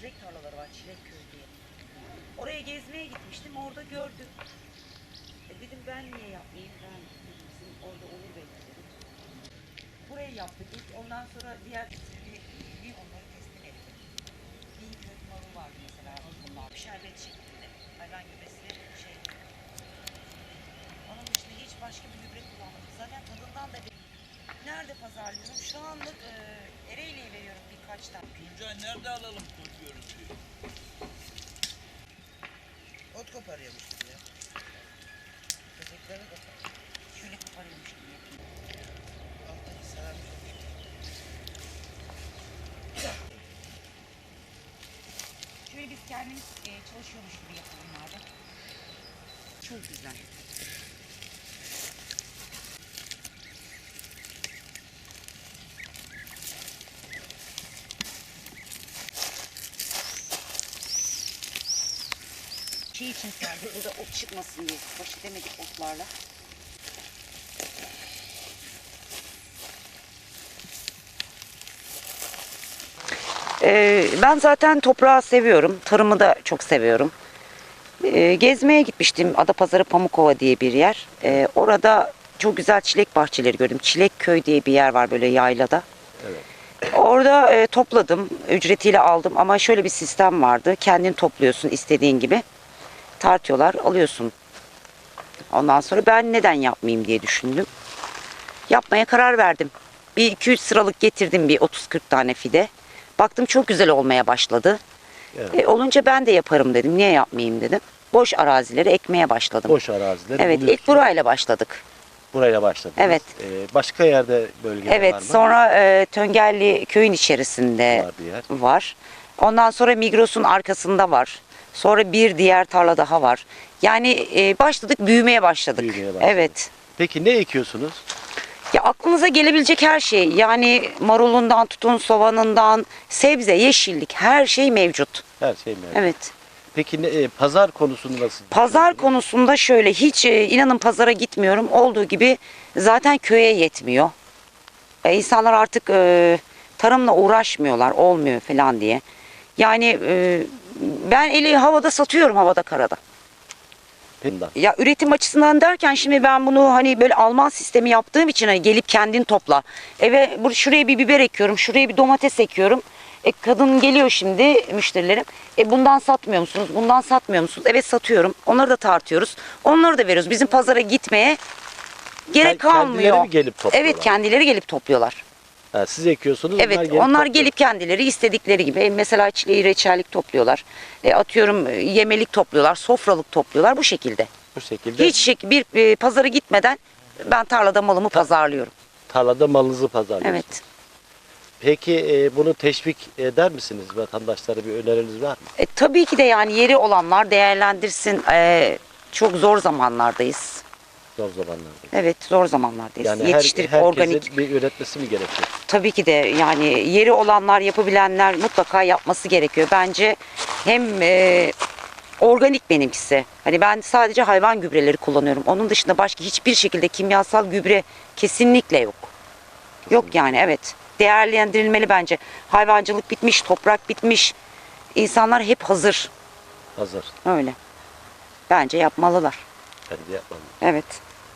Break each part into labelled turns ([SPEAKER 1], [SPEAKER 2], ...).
[SPEAKER 1] çilek tarlaları var, çilek köyü diye. Oraya gezmeye gitmiştim, orada gördüm. E dedim ben niye yapmayayım, ben bizim orada olur belki dedim. Burayı yaptık ilk, ondan sonra diğer bir, bir onları teslim ettim. Bir kök marul vardı mesela, bunlar şerbet şeklinde. Hayvan gübresi şey. Onun dışında hiç başka bir gübre kullanmadım. Zaten tadından da bir... Nerede pazarlıyorum? Şu anlık e, Ereğli'ye veriyorum birkaç tane.
[SPEAKER 2] Tuncay nerede alalım bu görüntüyü?
[SPEAKER 3] Ot koparıyormuş gibi ya.
[SPEAKER 1] Böcekleri de şöyle koparıyormuş gibi.
[SPEAKER 3] Alttaki sararmış olmuş.
[SPEAKER 1] Şöyle biz kendimiz e, çalışıyormuş gibi yapalım madem. Çok güzel. Şey için serdik, burada ot çıkmasın diye baş edemedik otlarla. Ee, ben zaten toprağı seviyorum. Tarımı da çok seviyorum. Ee, gezmeye gitmiştim. Adapazarı Pamukova diye bir yer. Ee, orada çok güzel çilek bahçeleri gördüm. Çilek köy diye bir yer var böyle yaylada. Orada e, topladım. Ücretiyle aldım ama şöyle bir sistem vardı. Kendin topluyorsun istediğin gibi. Tartıyorlar, alıyorsun. Ondan sonra ben neden yapmayayım diye düşündüm. Yapmaya karar verdim. Bir 2-3 sıralık getirdim bir 30-40 tane fide. Baktım çok güzel olmaya başladı.
[SPEAKER 4] Evet.
[SPEAKER 1] E, olunca ben de yaparım dedim. Niye yapmayayım dedim. Boş arazileri ekmeye başladım.
[SPEAKER 4] Boş arazileri
[SPEAKER 1] evet ilk
[SPEAKER 4] buluyorsun.
[SPEAKER 1] burayla başladık.
[SPEAKER 4] Buraya başladınız.
[SPEAKER 1] Evet.
[SPEAKER 4] Ee, başka yerde bölgede
[SPEAKER 1] evet
[SPEAKER 4] var mı?
[SPEAKER 1] sonra e, Töngelli köyün içerisinde
[SPEAKER 4] Var bir yer.
[SPEAKER 1] var. Ondan sonra Migros'un arkasında var. Sonra bir diğer tarla daha var. Yani e, başladık büyümeye başladık.
[SPEAKER 4] Büyümeye başladık.
[SPEAKER 1] Evet.
[SPEAKER 4] Peki ne ekiyorsunuz?
[SPEAKER 1] Ya aklınıza gelebilecek her şey yani marulundan tutun soğanından sebze yeşillik her şey mevcut.
[SPEAKER 4] Her şey mevcut.
[SPEAKER 1] Evet.
[SPEAKER 4] Peki ne, e, pazar konusunu nasıl?
[SPEAKER 1] Pazar konusunda şöyle hiç e, inanın pazara gitmiyorum. Olduğu gibi zaten köye yetmiyor. E, insanlar artık e, tarımla uğraşmıyorlar olmuyor falan diye. Yani e, ben eli havada satıyorum havada karada. Ya üretim açısından derken şimdi ben bunu hani böyle Alman sistemi yaptığım için hani gelip kendin topla. Eve bur- şuraya bir biber ekiyorum, şuraya bir domates ekiyorum. E, kadın geliyor şimdi müşterilerim. E bundan satmıyor musunuz? Bundan satmıyor musunuz? Evet satıyorum. Onları da tartıyoruz. Onları da veriyoruz. Bizim pazara gitmeye gerek
[SPEAKER 4] Kend- kendileri
[SPEAKER 1] kalmıyor.
[SPEAKER 4] mi gelip topluyorlar?
[SPEAKER 1] Evet kendileri gelip topluyorlar.
[SPEAKER 4] Ha, siz ekiyorsunuz.
[SPEAKER 1] Evet
[SPEAKER 4] onlar gelip
[SPEAKER 1] onlar
[SPEAKER 4] topluyor.
[SPEAKER 1] gelip kendileri istedikleri gibi e, mesela çileği reçellik topluyorlar. E, atıyorum e, yemelik topluyorlar, sofralık topluyorlar bu şekilde.
[SPEAKER 4] bu şekilde
[SPEAKER 1] Hiç şek bir e, pazara gitmeden ben tarlada malımı pazarlıyorum.
[SPEAKER 4] tarlada malınızı pazarlıyorsunuz.
[SPEAKER 1] Evet.
[SPEAKER 4] Peki e, bunu teşvik eder misiniz? Vatandaşlara bir öneriniz var mı?
[SPEAKER 1] E, tabii ki de yani yeri olanlar değerlendirsin. E, çok zor zamanlardayız.
[SPEAKER 4] Zor zamanlarda.
[SPEAKER 1] Evet zor zamanlardayız.
[SPEAKER 4] Yani her,
[SPEAKER 1] Yetiştirip
[SPEAKER 4] herkesin
[SPEAKER 1] organik.
[SPEAKER 4] bir üretmesi mi gerekiyor?
[SPEAKER 1] Tabii ki de yani yeri olanlar yapabilenler mutlaka yapması gerekiyor. Bence hem e, organik benimkisi. Hani ben sadece hayvan gübreleri kullanıyorum. Onun dışında başka hiçbir şekilde kimyasal gübre kesinlikle yok. Yok yani evet. Değerlendirilmeli bence. Hayvancılık bitmiş, toprak bitmiş. İnsanlar hep hazır.
[SPEAKER 4] Hazır.
[SPEAKER 1] Öyle. Bence yapmalılar.
[SPEAKER 4] Bence yapmam.
[SPEAKER 1] Evet.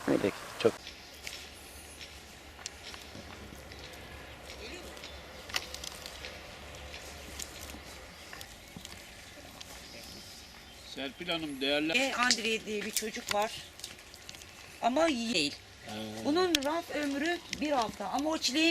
[SPEAKER 4] Peki. Çok
[SPEAKER 2] Serpil Hanım değerli...
[SPEAKER 1] E, Andre diye bir çocuk var. Ama değil. Bunun raf ömrü bir hafta ama o çileğin